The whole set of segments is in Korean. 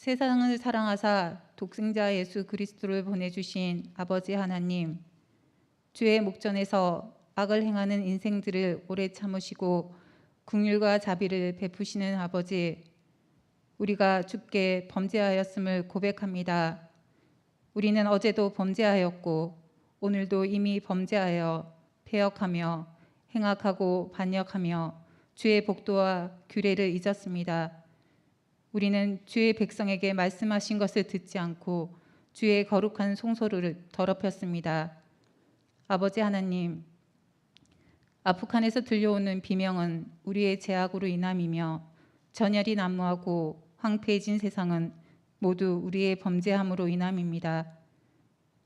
세상을 사랑하사 독생자 예수 그리스도를 보내주신 아버지 하나님, 주의 목전에서 악을 행하는 인생들을 오래 참으시고 국률과 자비를 베푸시는 아버지, 우리가 주께 범죄하였음을 고백합니다. 우리는 어제도 범죄하였고 오늘도 이미 범죄하여 배역하며 행악하고 반역하며 주의 복도와 규례를 잊었습니다. 우리는 주의 백성에게 말씀하신 것을 듣지 않고 주의 거룩한 송소를 더럽혔습니다. 아버지 하나님, 아프간에서 들려오는 비명은 우리의 죄악으로 인함이며 전열이 난무하고 황폐해진 세상은 모두 우리의 범죄함으로 인함입니다.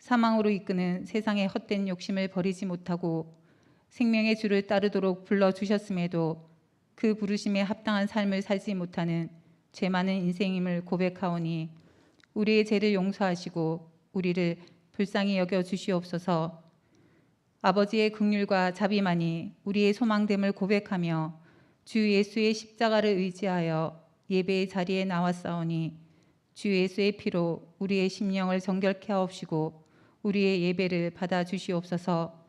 사망으로 이끄는 세상의 헛된 욕심을 버리지 못하고 생명의 주를 따르도록 불러 주셨음에도 그 부르심에 합당한 삶을 살지 못하는 죄 많은 인생임을 고백하오니 우리의 죄를 용서하시고 우리를 불쌍히 여겨 주시옵소서. 아버지의 긍휼과 자비만이 우리의 소망됨을 고백하며 주 예수의 십자가를 의지하여 예배의 자리에 나왔사오니 주 예수의 피로 우리의 심령을 정결케 하옵시고 우리의 예배를 받아 주시옵소서.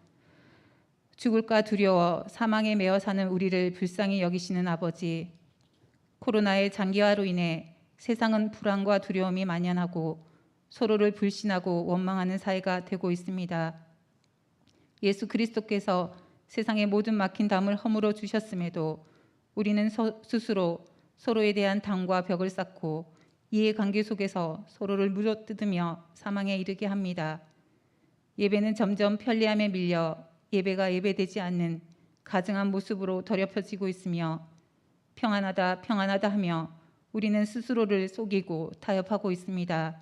죽을까 두려워 사망에 매어 사는 우리를 불쌍히 여기시는 아버지, 코로나의 장기화로 인해 세상은 불안과 두려움이 만연하고 서로를 불신하고 원망하는 사회가 되고 있습니다. 예수 그리스도께서 세상의 모든 막힌 담을 허물어 주셨음에도 우리는 서, 스스로 서로에 대한 당과 벽을 쌓고 이해관계 속에서 서로를 물어뜯으며 사망에 이르게 합니다. 예배는 점점 편리함에 밀려 예배가 예배되지 않는 가증한 모습으로 더럽혀지고 있으며 평안하다 평안하다 하며 우리는 스스로를 속이고 타협하고 있습니다.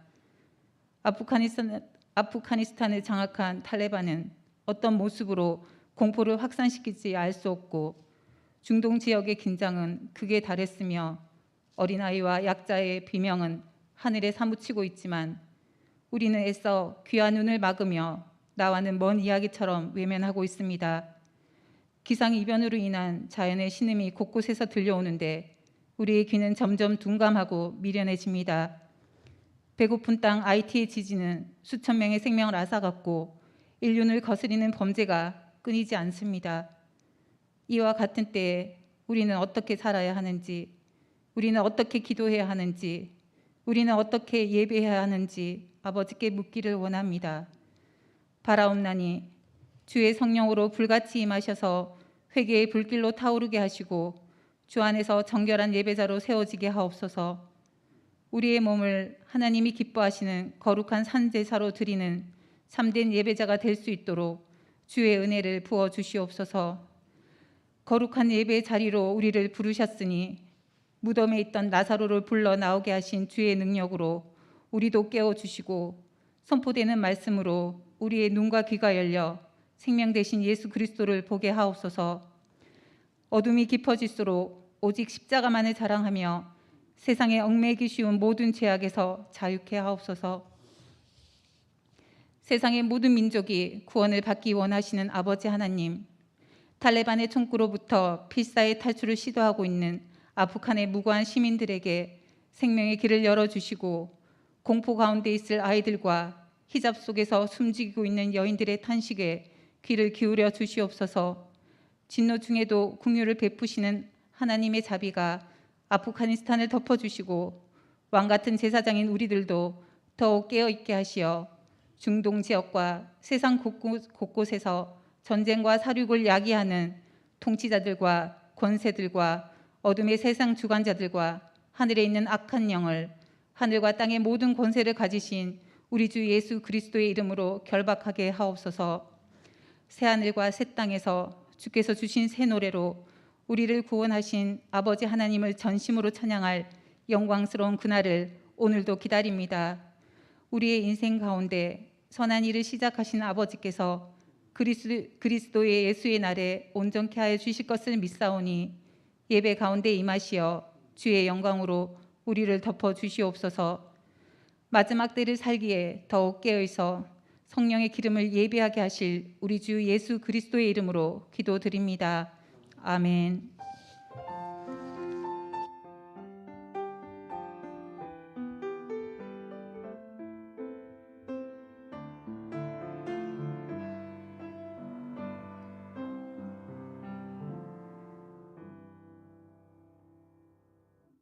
아프가니스탄, 아프가니스탄을 장악한 탈레반은 어떤 모습으로 공포를 확산시킬지 알 수 없고 중동 지역의 긴장은 극에 달했으며 어린아이와 약자의 비명은 하늘에 사무치고 있지만 우리는 애써 귀한 눈을 막으며 나와는 먼 이야기처럼 외면하고 있습니다. 기상 이변으로 인한 자연의 신음이 곳곳에서 들려오는데 우리의 귀는 점점 둔감하고 미련해집니다. 배고픈 땅 IT의 지진은 수천 명의 생명을 앗아갔고 인륜을 거스리는 범죄가 끊이지 않습니다. 이와 같은 때에 우리는 어떻게 살아야 하는지, 우리는 어떻게 기도해야 하는지, 우리는 어떻게 예배해야 하는지 아버지께 묻기를 원합니다. 바라옵나니 주의 성령으로 불같이 임하셔서 회개의 불길로 타오르게 하시고 주 안에서 정결한 예배자로 세워지게 하옵소서. 우리의 몸을 하나님이 기뻐하시는 거룩한 산제사로 드리는 참된 예배자가 될 수 있도록 주의 은혜를 부어 주시옵소서. 거룩한 예배의 자리로 우리를 부르셨으니 무덤에 있던 나사로를 불러 나오게 하신 주의 능력으로 우리도 깨워 주시고 선포되는 말씀으로 우리의 눈과 귀가 열려 생명 대신 예수 그리스도를 보게 하옵소서. 어둠이 깊어질수록 오직 십자가만을 자랑하며 세상에 얽매기 쉬운 모든 죄악에서 자유케 하옵소서. 세상의 모든 민족이 구원을 받기 원하시는 아버지 하나님, 탈레반의 총구로부터 필사의 탈출을 시도하고 있는 아프간의 무고한 시민들에게 생명의 길을 열어주시고 공포 가운데 있을 아이들과 히잡 속에서 숨지고 있는 여인들의 탄식에 귀를 기울여 주시옵소서. 진노 중에도 국류를 베푸시는 하나님의 자비가 아프가니스탄을 덮어주시고 왕 같은 제사장인 우리들도 더욱 깨어 있게 하시어 중동 지역과 세상 곳곳, 곳곳 에서 전쟁과 사륙을 야기하는 통치자들과 권세들과 어둠의 세상 주관자들과 하늘에 있는 악한 영을 하늘과 땅의 모든 권세를 가지신 우리 주 예수 그리스도의 이름으로 결박하게 하옵소서. 새 하늘과 새 땅에서 주께서 주신 새 노래로 우리를 구원하신 아버지 하나님을 전심으로 찬양할 영광스러운 그날을 오늘도 기다립니다. 우리의 인생 가운데 선한 일을 시작하신 아버지께서 그리스도, 의 예수의 날에 온전케 하여 주실 것을 믿사오니 예배 가운데 임하시어 주의 영광으로 우리를 덮어 주시옵소서. 마지막 때를 살기에 더욱 깨어 있어 성령의 기름을 예비하게 하실 우리 주 예수 그리스도의 이름으로 기도드립니다. 아멘.